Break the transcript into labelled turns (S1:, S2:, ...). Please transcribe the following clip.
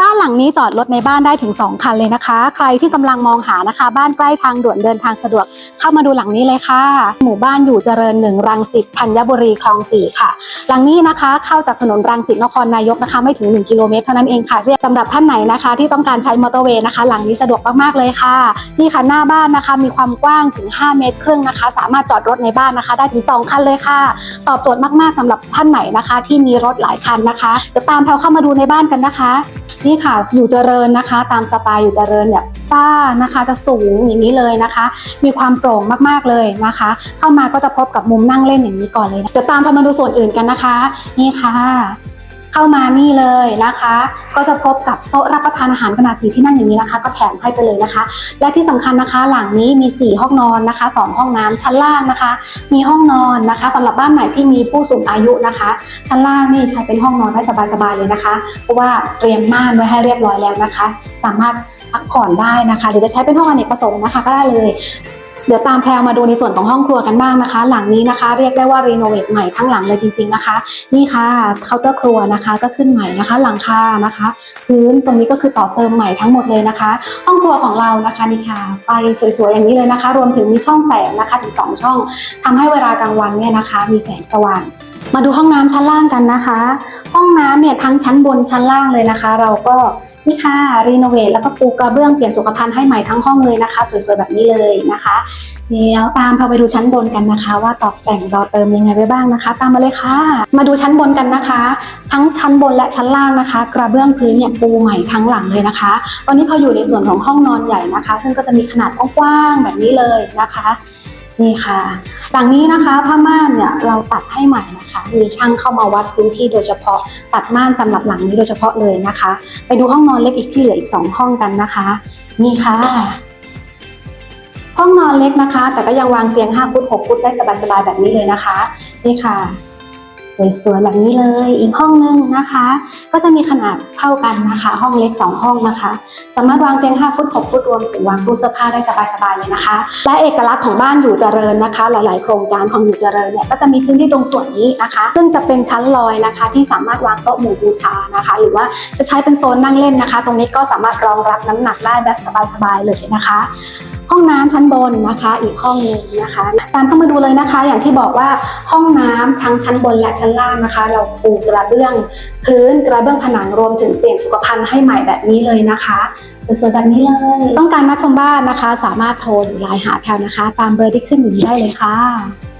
S1: บ้านหลังนี้จอดรถในบ้านได้ถึง 2 คันเลยนะคะ ใครที่กำลังมองหานะคะ บ้านใกล้ทางด่วนเดินทางสะดวก เข้ามาดูหลังนี้เลยค่ะ หมู่บ้านอยู่เจริญหนึ่งรังสิตธัญบุรีคลองสี่ค่ะ หลังนี้นะคะ เข้าจากถนนรังสิตนครนายกนะคะ ไม่ถึง 1 กิโลเมตรเท่านั้นเองค่ะเรียกสำหรับท่านไหนนะคะ ที่ต้องการใช้มอเตอร์เวย์นะคะ หลังนี้สะดวกมากๆเลยค่ะนี่ค่ะหน้าบ้านนะคะ มีความกว้างถึง 5 เมตรครึ่งนะคะ สามารถจอดรถในบ้านนะคะ ได้ถึง 2 คันเลยค่ะ ตอบโจทย์มากๆสำหรับท่านไหนนะคะ ที่มีรถหลายคันนะคะเดี๋ยวตามแพลเข้ามาดูในบ้านกันนะคะนี่ค่ะอยู่เจริญนะคะ ตามสไตล์อยู่เจริญเนี่ยฝ้านะคะ จะสูงอย่างนี้เลยนะคะ มีความโปร่งมากๆเลยนะคะ เข้ามาก็จะพบกับมุมนั่งเล่นอย่างนี้ก่อนเลยนะเดี๋ยวตามพามาดูส่วนอื่นกันนะคะ นี่ค่ะ เข้ามานี่เลยนะคะ ก็จะพบกับโต๊ะรับประทานอาหารขนาดสีที่นั่งอย่างนี้นะคะ ก็แถมให้ไปเลยนะคะ และที่สำคัญนะคะ หลังนี้มี 4 ห้องนอนนะคะ 2 ห้องน้ำชั้นล่างนะคะ มีห้องนอนนะคะสำหรับบ้านไหนที่มีผู้สูงอายุนะคะ ชั้นล่างนี่ใช้เป็นห้องนอนได้สบายๆเลยนะคะ เพราะว่าเตรียมม่านไว้ให้เรียบร้อยแล้วนะคะ สามารถพักผ่อนได้นะคะหรือจะใช้เป็นห้องอเนกประสงค์นะคะก็ได้เลย ดี๋ยวตามแพลวมาดูในส่วนของห้องครัวกันบ้างนะคะ หลังนี้นะคะ เรียกได้ว่ารีโนเวทใหม่ทั้งหลังเลยจริง ๆนะคะ นี่ค่ะเคาน์เตอร์ครัวนะคะก็ขึ้นใหม่นะคะ หลังคานะคะ พื้นตรงนี้ก็คือต่อเติมใหม่ทั้งหมดเลยนะคะ ห้องครัวของเรานะคะนี่ค่ะไฟสวยๆอย่างนี้เลยนะคะ รวมถึงมีช่องแสงนะคะถึงสองช่องทำให้เวลากลางวันเนี่ยนะคะ มีแสงสว่าง มาดูห้องน้ำชั้นล่างกันนะคะ ห้องน้ำเนี่ยทั้งชั้นบนชั้นล่างเลยนะคะ เราก็นี่ค่ะรีโนเวทแล้วก็ปูกระเบื้องเปลี่ยนสุขภัณฑ์ให้ใหม่ทั้งห้องเลยนะคะ สวยๆแบบนี้เลยนะคะเดี๋ยวตามเราไปดูชั้นบนกันนะคะ ว่าตกแต่งเราเติมยังไงไปบ้างนะคะ ตามมาเลยค่ะ มาดูชั้นบนกันนะคะ ทั้งชั้นบนและชั้นล่างนะคะ กระเบื้องพื้นเนี่ยปูใหม่ทั้งหลังเลยนะคะ ตอนนี้พออยู่ในส่วนของห้องนอนใหญ่นะคะ ซึ่งก็จะมีขนาดกว้างๆแบบนี้เลยนะคะ นี่ค่ะ หลังนี้นะคะผ้าม่านเนี่ยเราตัดให้ใหม่นะคะ มีช่างเข้ามาวัดพื้นที่โดยเฉพาะตัดม่านสำหรับหลังนี้โดยเฉพาะเลยนะคะ ไปดูห้องนอนเล็กอีกที่เหลืออีกสองห้องกันนะคะ นี่ค่ะ ห้องนอนเล็กนะคะ แต่ก็ยังวางเตียง 5 ฟุต 6 ฟุตได้สบายๆแบบนี้เลยนะคะ นี่ค่ะ สวยๆแบบนี้เลยอีกห้องนึงนะคะ ก็จะมีขนาดเท่ากันนะคะ ห้องเล็ก 2 ห้องนะคะ สามารถวางเตียง5ฟุต6ฟุตรวมถึงวางตู้เสื้อผ้าได้สบายๆเลยนะคะ และเอกลักษณ์ของบ้านอยู่เจริญนะคะ หลายๆ โครงการของอยู่เจริญเนี่ยก็จะมีพื้นที่ตรงส่วนนี้นะคะ ซึ่งจะเป็นชั้นลอยนะคะ ที่สามารถวางโต๊ะหมู่บูชานะคะ หรือว่าจะใช้เป็นโซนนั่งเล่นนะคะ ตรงนี้ก็สามารถรองรับน้ำหนักได้แบบสบายๆเลยนะคะ ห้องน้ำชั้นบนนะคะ อีกห้องหนึ่งนะคะ ตามเข้ามาดูเลยนะคะ อย่างที่บอกว่าห้องน้ำทั้งชั้นบนและชั้นล่างนะคะ เราปูกระเบื้องพื้นกระเบื้องผนังรวมถึงเปลี่ยนสุขภัณฑ์ให้ใหม่แบบนี้เลยนะคะสวยๆแบบนี้เลย ต้องการมาชมบ้านนะคะ สามารถโทรหรือไลน์หาแพลวนะคะ ตามเบอร์ที่ขึ้นอยู่ได้เลยค่ะ